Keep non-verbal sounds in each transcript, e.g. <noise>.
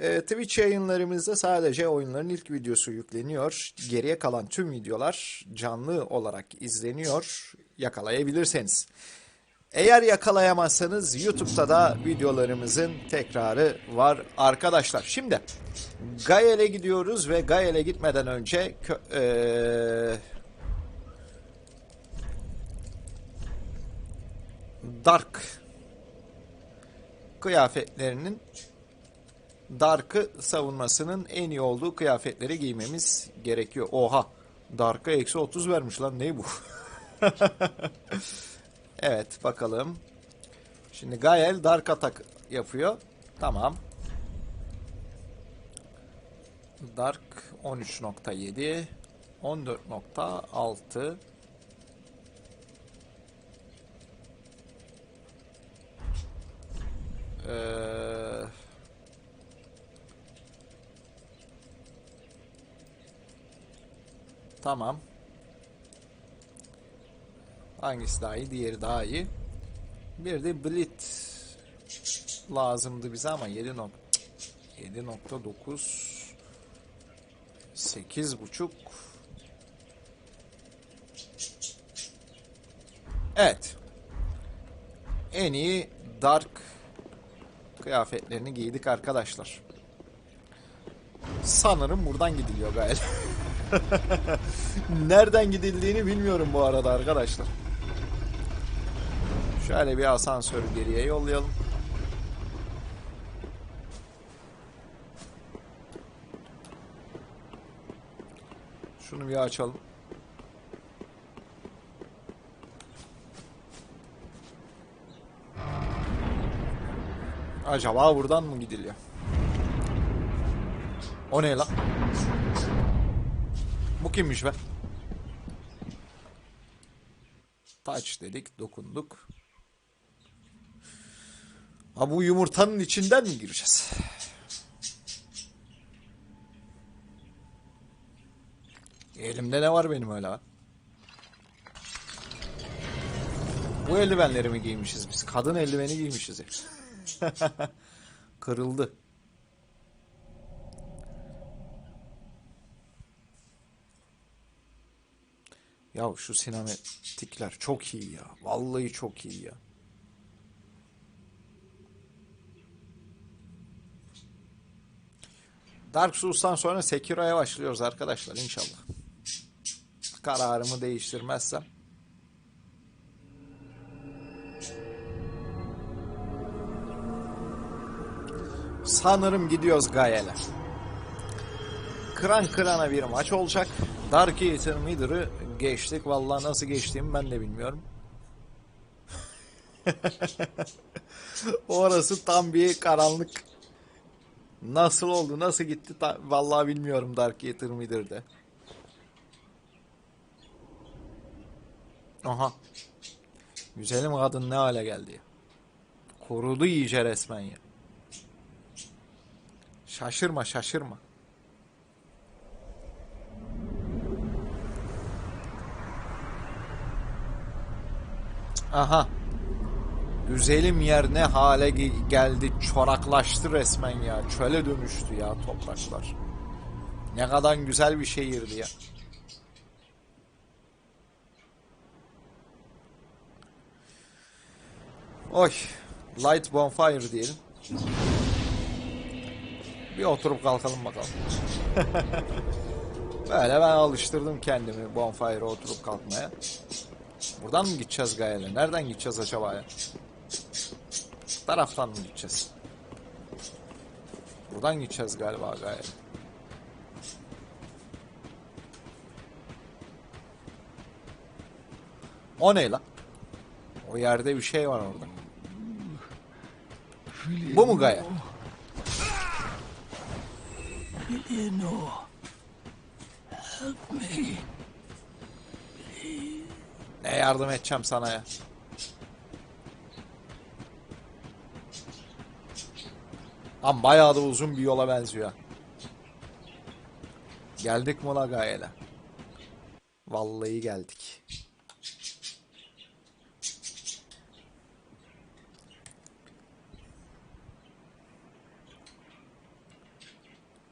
Ee, Twitch yayınlarımızda sadece oyunların ilk videosu yükleniyor. Geriye kalan tüm videolar canlı olarak izleniyor. Yakalayabilirseniz. Eğer yakalayamazsanız YouTube'da da videolarımızın tekrarı var arkadaşlar. Şimdi Gayel'e gidiyoruz ve Gayel'e gitmeden önce eee, Dark kıyafetlerinin Dark'ı savunmasının en iyi olduğu kıyafetleri giymemiz gerekiyor. Oha! Dark'a eksi 30 vermiş lan. Ne bu? <laughs> evet bakalım. Şimdi Gael Dark atak yapıyor. Tamam. Dark 13.7 14.6 Eee Tamam. Hangisi daha iyi? Diğeri daha iyi. Bir de Blit lazımdı bize ama 7 nok 7.9 8 buçuk Evet. En iyi Dark kıyafetlerini giydik arkadaşlar. Sanırım buradan gidiliyor galiba. <laughs> <laughs> Nereden gidildiğini bilmiyorum bu arada arkadaşlar. Şöyle bir asansörü geriye yollayalım. Şunu bir açalım. Acaba buradan mı gidiliyor? O ne lan? Bu kimmiş be? Touch dedik, dokunduk. Ha bu yumurtanın içinden mi gireceğiz? Elimde ne var benim öyle? Bu eldivenleri mi giymişiz biz? Kadın eldiveni giymişiz. <laughs> Kırıldı. Ya şu sinematikler çok iyi ya. Vallahi çok iyi ya. Dark Souls'tan sonra Sekiro'ya başlıyoruz arkadaşlar inşallah. Kararımı değiştirmezsem. Sanırım gidiyoruz Gayel'e. Kıran kırana bir maç olacak. Dark Eater Middle'ı geçtik. Vallahi nasıl geçtiğimi ben de bilmiyorum. <laughs> Orası tam bir karanlık. Nasıl oldu, nasıl gitti ta- vallahi bilmiyorum Dark Eater Middle'de. Aha. Güzelim kadın ne hale geldi. Korudu iyice resmen ya. Şaşırma şaşırma. Aha. Güzelim yer ne hale ge- geldi. Çoraklaştı resmen ya. Çöle dönüştü ya topraklar. Ne kadar güzel bir şehirdi ya. Oy. Light bonfire diyelim. Bir oturup kalkalım bakalım. <laughs> Böyle ben alıştırdım kendimi bonfire'a oturup kalkmaya. Buradan mı gideceğiz Gaye'le? Nereden gideceğiz acaba ya? Taraftan mı gideceğiz? Buradan gideceğiz galiba Gaye'le. O ne lan? O yerde bir şey var orada. Bu mu? Eleanor, help me. Ne yardım edeceğim sana ya? Lan bayağı da uzun bir yola benziyor. Geldik mi la Gaye'le? Vallahi geldik.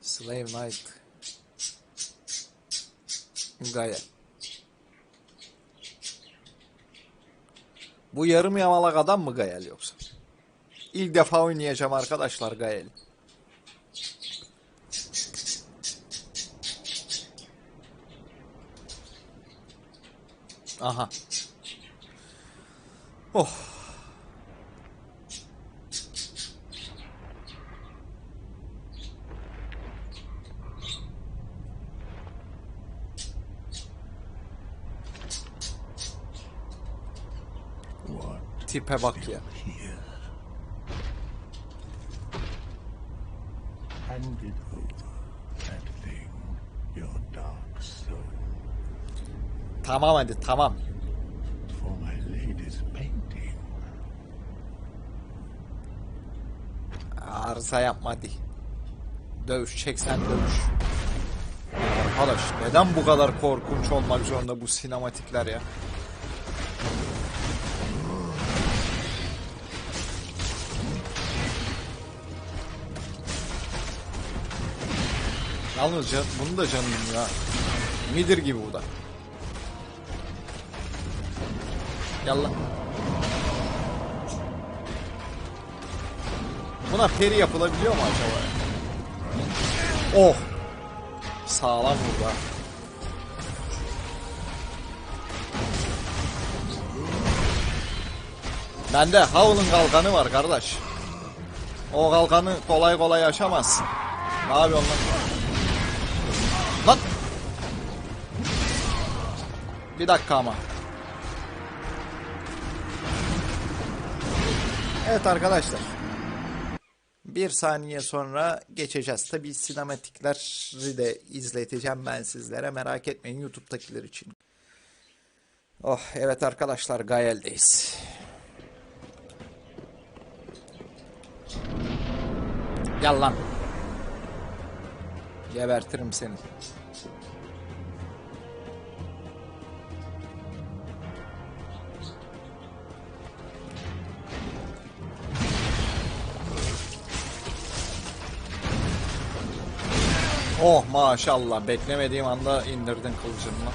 Slave Knight. Gael. Bu yarım yamalak adam mı Gael yoksa? İlk defa oynayacağım arkadaşlar Gael. Aha. Oh. Tipe bak ya. Tamam hadi tamam. Arıza yapma hadi. Dövüş çeksen dövüş. Arkadaş neden bu kadar korkunç olmak zorunda bu sinematikler ya? Yalnız can, bunu da canım ya. Midir gibi bu da. Yallah. Buna peri yapılabiliyor mu acaba? Oh! Sağlam ha. Bende Howl'ın kalkanı var kardeş. O kalkanı kolay kolay aşamaz. Ne yapıyorsun? Lan! Bir dakika ama. Evet arkadaşlar. Bir saniye sonra geçeceğiz. Tabi sinematikleri de izleteceğim ben sizlere. Merak etmeyin YouTube'dakiler için. Oh evet arkadaşlar Gael'deyiz. Gel. Gebertirim seni. Oh maşallah beklemediğim anda indirdin kılıcını.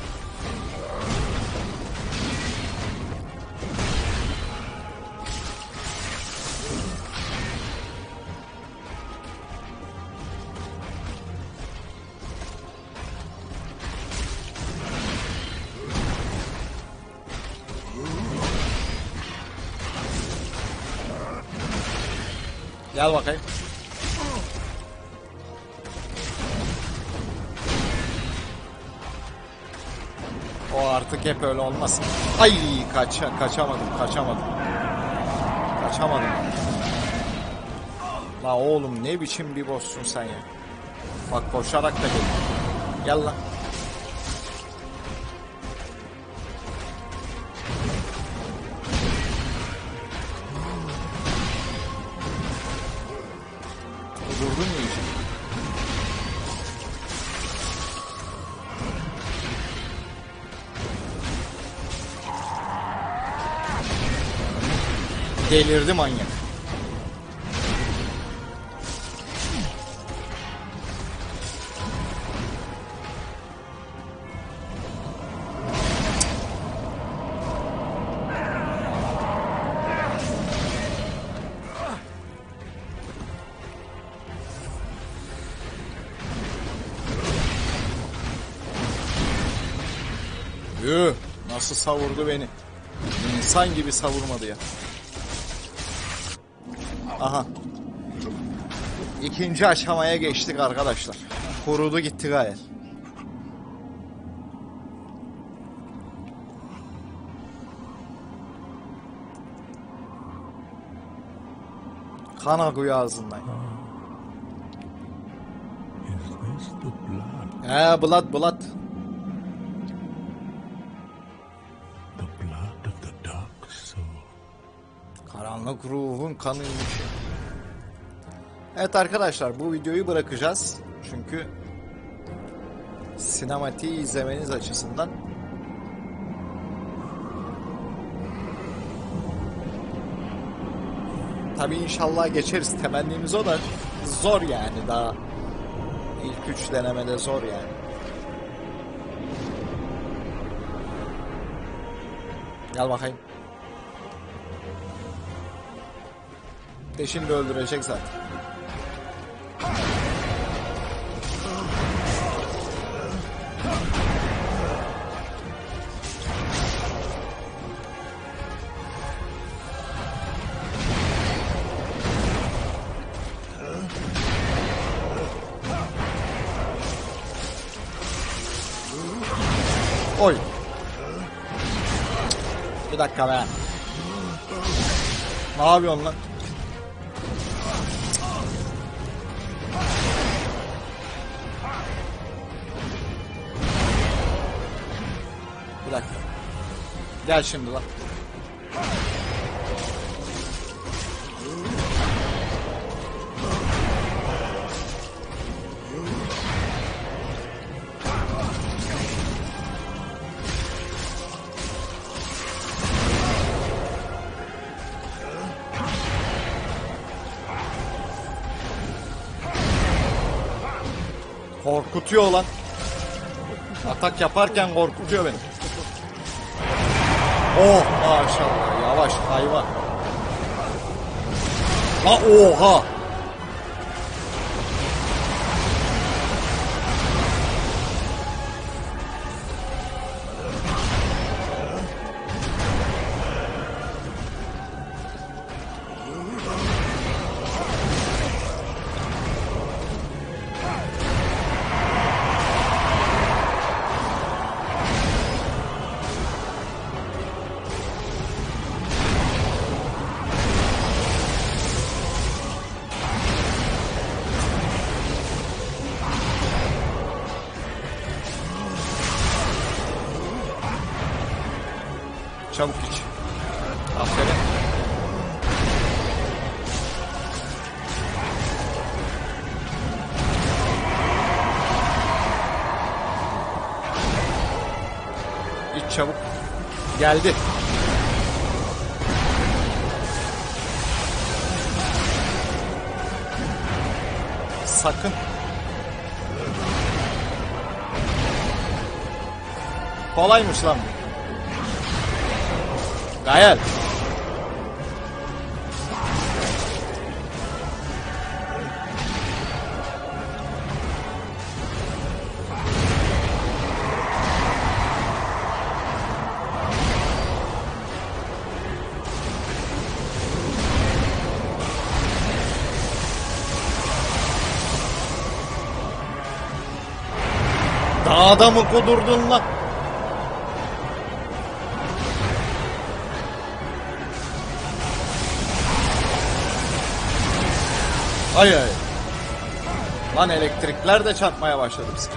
Gel bakayım. Artık hep öyle olmasın. Ay kaç kaçamadım kaçamadım. Kaçamadım. La oğlum ne biçim bir boss'sun sen ya. Bak koşarak da gel. Gel lan. Durdun mu iyice? Delirdi manyak. Yuh, nasıl savurdu beni. İnsan gibi savurmadı ya. Aha. İkinci aşamaya geçtik arkadaşlar. Kurudu gitti gayet. Kan akıyor ağzından. The blood? Blood Karanlık ruhun kanıymış. Evet arkadaşlar bu videoyu bırakacağız. Çünkü sinematiği izlemeniz açısından Tabi inşallah geçeriz. Temennimiz o da zor yani daha İlk üç denemede zor yani. Gel bakayım. De şimdi öldürecek zaten. Oy. Bir dakika be. Ne yapıyorsun lan? Gel şimdi lan. Korkutuyor lan. Atak yaparken korkutuyor beni. 哦，啊，上了一万，差一万，好，哦，哈。Çabuk iç. Aferin. İç çabuk. Geldi. Sakın. Kolaymış lan bu. Gayet. Dağda mı kudurdun lan? Ay ay. Lan elektrikler de çarpmaya başladı bize.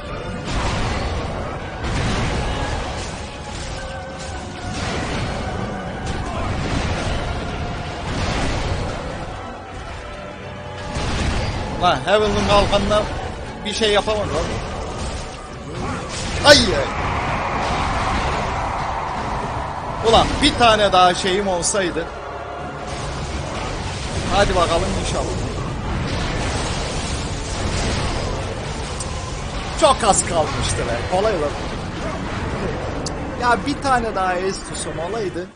Lan Heaven'ın kalkanına bir şey yapamadı lan. Ay ay. Ulan bir tane daha şeyim olsaydı. Hadi bakalım inşallah. Çok az kalmıştı be. Kolay olur. Ya bir tane daha Estus'um olaydı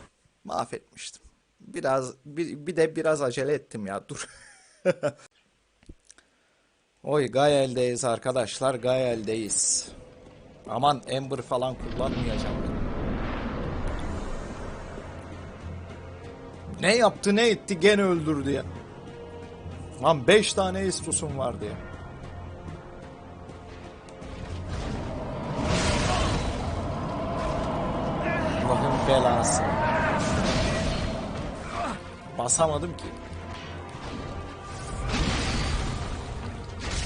mahvetmiştim. Biraz bir, bir de biraz acele ettim ya dur. <laughs> Oy Gael'deyiz arkadaşlar Gael'deyiz. Aman Ember falan kullanmayacağım. Ne yaptı ne etti gene öldürdü ya. Lan 5 tane Estus'um vardı ya. Belası. Basamadım ki.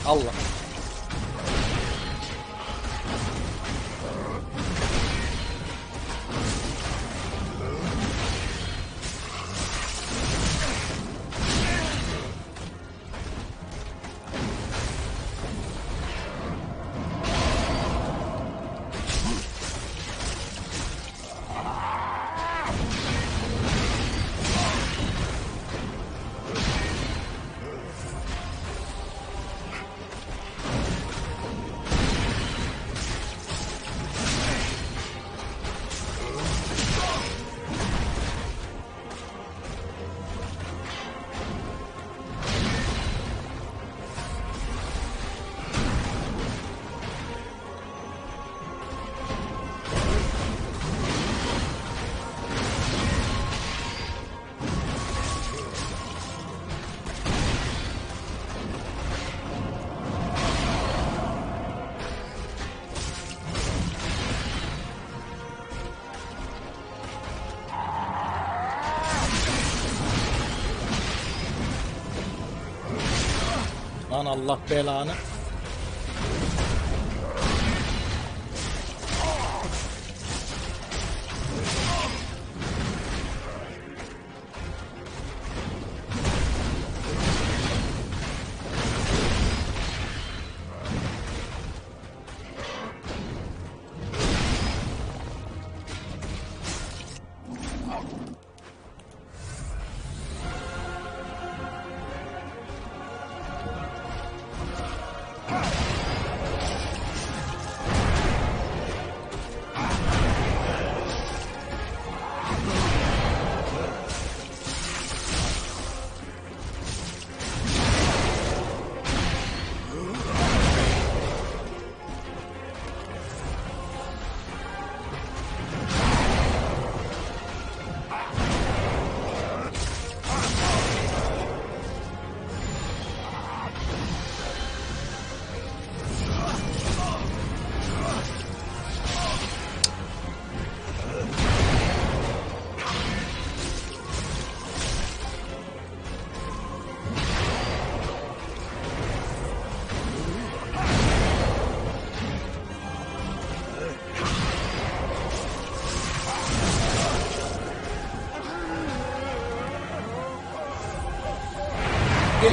Allah. Allah belanı.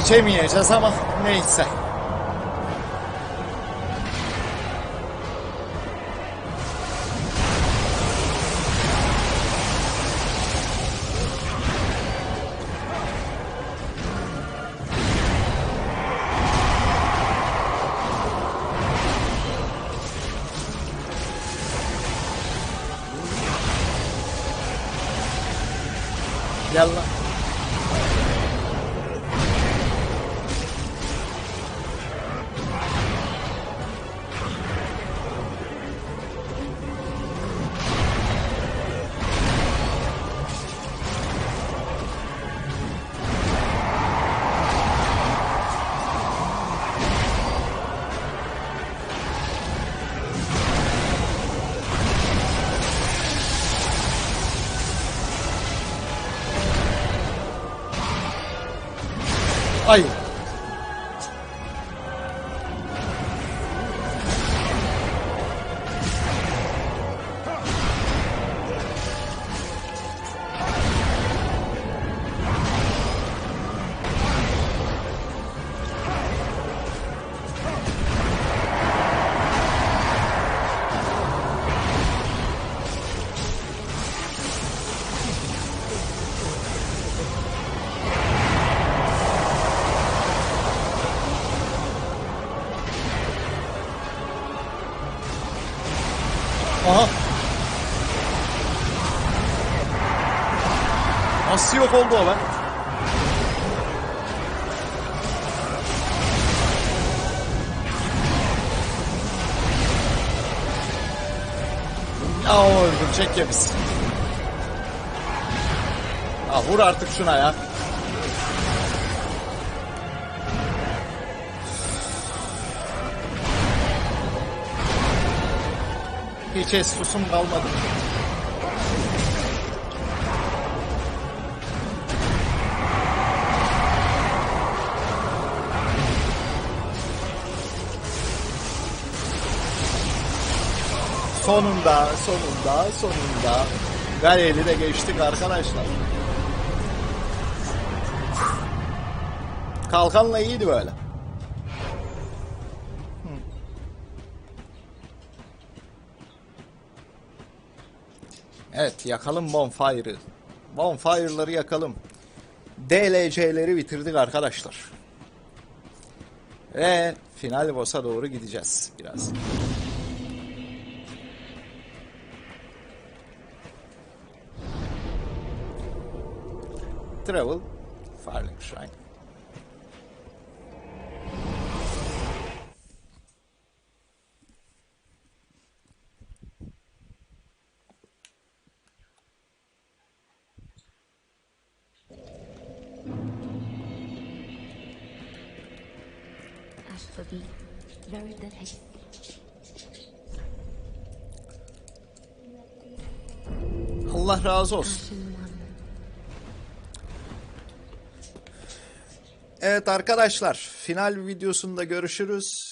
Geçemeyeceğiz ama neyse. Yallah. Ay. Aha. Nasıl yok oldu o lan? Ya o öldürecek ya bizi. Ha, vur artık şuna ya. Hiç es susum kalmadı. Sonunda, sonunda, sonunda. Galeyli de geçtik arkadaşlar. Kalkanla iyiydi böyle. Evet yakalım bonfire'ı. Bonfire'ları yakalım. DLC'leri bitirdik arkadaşlar. Ve final boss'a doğru gideceğiz biraz. Travel Firelink Shrine. Razı olsun. Evet arkadaşlar final videosunda görüşürüz.